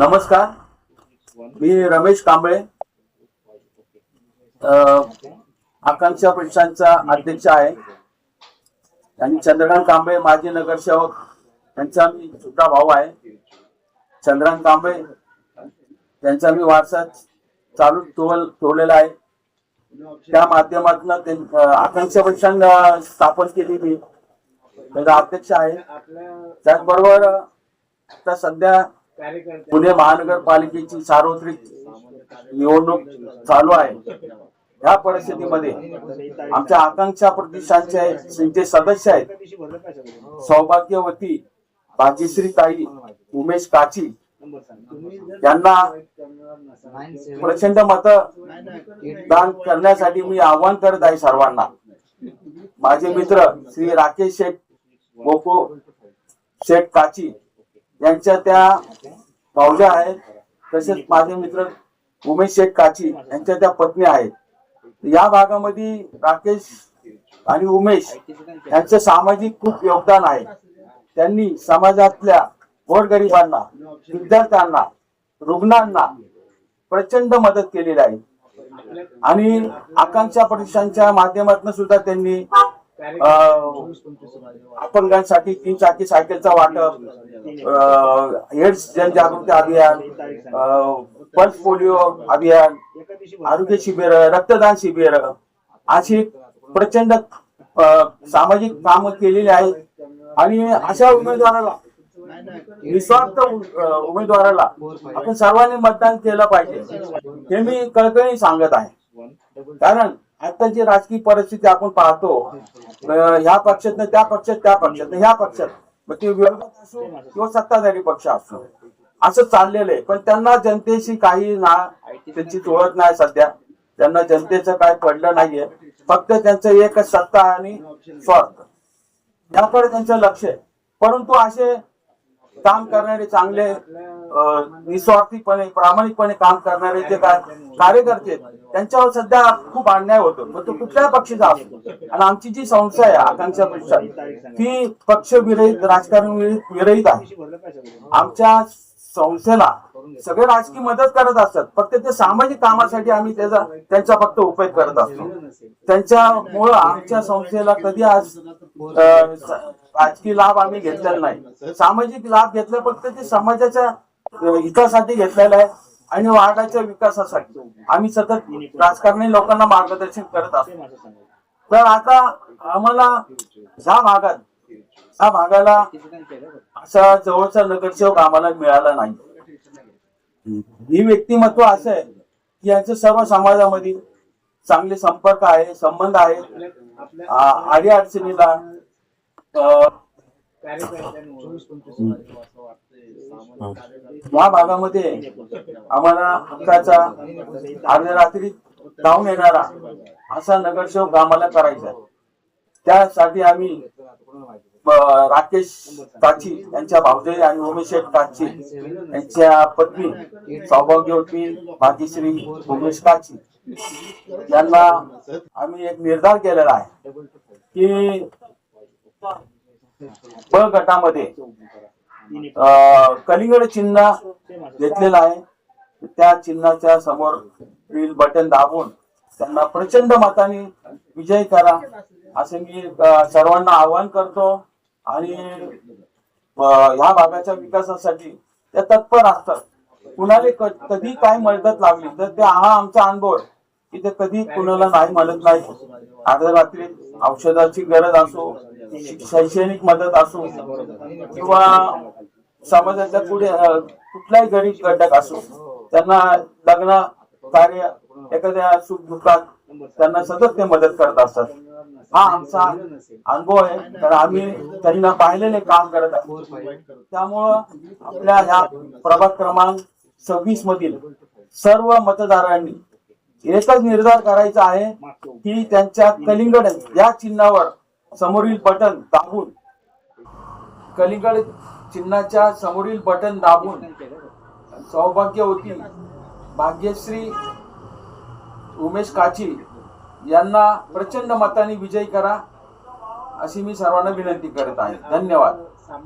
नमस्कार. मी रमेश कांबळे. आकांक्षा पक्षांचा अध्यक्ष आहे. आणि चंद्रकांत कांबळे माजी नगरसेवक. यांचा मी छोटा भाऊ आहे. चंद्रकांत कांबळे त्यांचा मी वारसा चालू ठेवल ठेवलेला आहे. त्या माध्यमातून आकांक्षा पक्षांना स्थापन केली मी. त्याचा अध्यक्ष आहे. त्याचबरोबर आता सध्या पुणे महानगरपालिकेची सार्वत्रिक निवडणूक चालू आहे. या परिस्थितीमध्ये आमच्या आकांक्षा प्रतिष्ठानचे जे सदस्य आहेत सौभाग्यवती भाग्यश्री ताई उमेश काची यांना प्रचंड मत दान करण्यासाठी मी आवाहन करत आहे सर्वांना. माझे मित्र श्री राकेश शेठ गोपू शेठ काची यांच्या त्या भावज्या आहेत तसेच माझे मित्र उमेश शेख काची यांच्या त्या पत्नी आहेत. या भागामध्ये राकेश आणि उमेश यांचं सामाजिक खूप योगदान आहे. त्यांनी समाजातल्या गोरगरिबांना विद्यार्थ्यांना रुग्णांना प्रचंड मदत केलेली आहे. आणि आकांक्षा परीक्षांच्या माध्यमातून सुद्धा त्यांनी अपंगांसाठी तीन चाकी सायकलचा वाटप एड्स जनजागृती अभियान पल्स पोलिओ अभियान आरोग्य शिबिर रक्तदान शिबिर अशी प्रचंड सामाजिक कामं केलेली आहेत. आणि अशा उमेदवाराला निस्वार्थ उमेदवाराला आपण सर्वांनी मतदान केलं पाहिजे हे मी कळकळी सांगत आहे. कारण आताची राजकीय परिस्थिती आपण पाहतो ह्या पक्षातनं त्या पक्षात त्या पक्षात ह्या पक्षात. मग ते विरोधक असो किंवा सत्ताधारी पक्ष असो. असं चाललेलं आहे. पण त्यांना जनतेशी काही ना त्यांची ओळख नाही सध्या. त्यांना जनतेचं काय पडलं नाहीये. फक्त त्यांचं एकच सत्ता आणि स्वार्थ. याकडे त्यांचं लक्ष आहे. परंतु असे काम करणारे चांगले निस्वार्थीपणे प्रामाणिकपणे काम करणारे जे काय कार्यकर्ते त्यांच्यावर सध्या खूप अन्याय होतो मग तो कुठल्या पक्षाचा असतो? आणि आमची जी संस्था आहे आकांक्षा परिषद ती पक्ष विरहित राजकारण विरहित- आहे. आमच्या संस्थेला सगळे राजकीय मदत करत असतात. फक्त ते सामाजिक कामासाठी आम्ही त्याचा त्यांचा फक्त उपयोग करत असतो. त्यांच्यामुळं आमच्या संस्थेला कधी आज राजकीय लाभ आम्ही घेतलेला नाही. सामाजिक लाभ घेतला फक्त ते समाजाच्या हितासाठी घेतलेला आहे आणि वार्डाच्या विकासासाठी. आम्ही सतत राजकारणी लोकांना मार्गदर्शन करत असतो तर आता आम्हाला ह्या भागात ह्या भागाला असा जवळचा नगरसेवक आम्हाला मिळाला नाही. ही व्यक्तिमत्व असं आहे की यांचं सर्व समाजामध्ये चांगले संपर्क आहे संबंध आहे आ- आडी अडचणीला या भागामध्ये आम्हाला हक्काचा अर्ध्या रात्री धावून येणारा असा नगरसेवक आम्हाला करायचा आहे. त्यासाठी आम्ही राकेश काची यांच्या भावजय आणि उमेश काची यांच्या पत्नी सौभाग्यवती भाग्यश्री उमेश काची यांना आम्ही एक निर्धार केलेला आहे की ब गटामध्ये कलिंगड चिन्ह घेतलेलं आहे. त्या चिन्हाच्या समोर बटन दाबून त्यांना प्रचंड मताने विजय करा असे मी सर्वांना आवाहन करतो. आणि ह्या भागाच्या विकासासाठी त्या तत्पर असतात. कुणाला कधी काय मदत लागली तर ते हा आमचा अनुभव कि की ते कधी कुणाला नाही म्हणत नाही. अर्ध्या रात्री औषधाची गरज असो शैक्षणिक मदत असो किंवा समाजाच्या पुढे कुठलाही गरीब घटक असो त्यांना लग्न कार्य एखाद्या सुख दुःखात त्यांना सतत ते मदत करत असतात. हा आमचा अनुभव आहे. तर आम्ही त्यांना पाहिलेले काम करत आहोत. त्यामुळं आपल्या ह्या प्रभाग क्रमांक सव्वीस मधील सर्व मतदारांनी एकच निर्धार करायचा आहे की त्यांच्या कलिंगड या चिन्हावर समोरील बटन दाबून. कलिंगड चिन्हाच्या समोरील बटन दाबून. सौभाग्य होती. भाग्यश्री उमेश काची यांना प्रचंड मताने विजयी करा अशी मी सर्वांना विनंती करत आहे. धन्यवाद.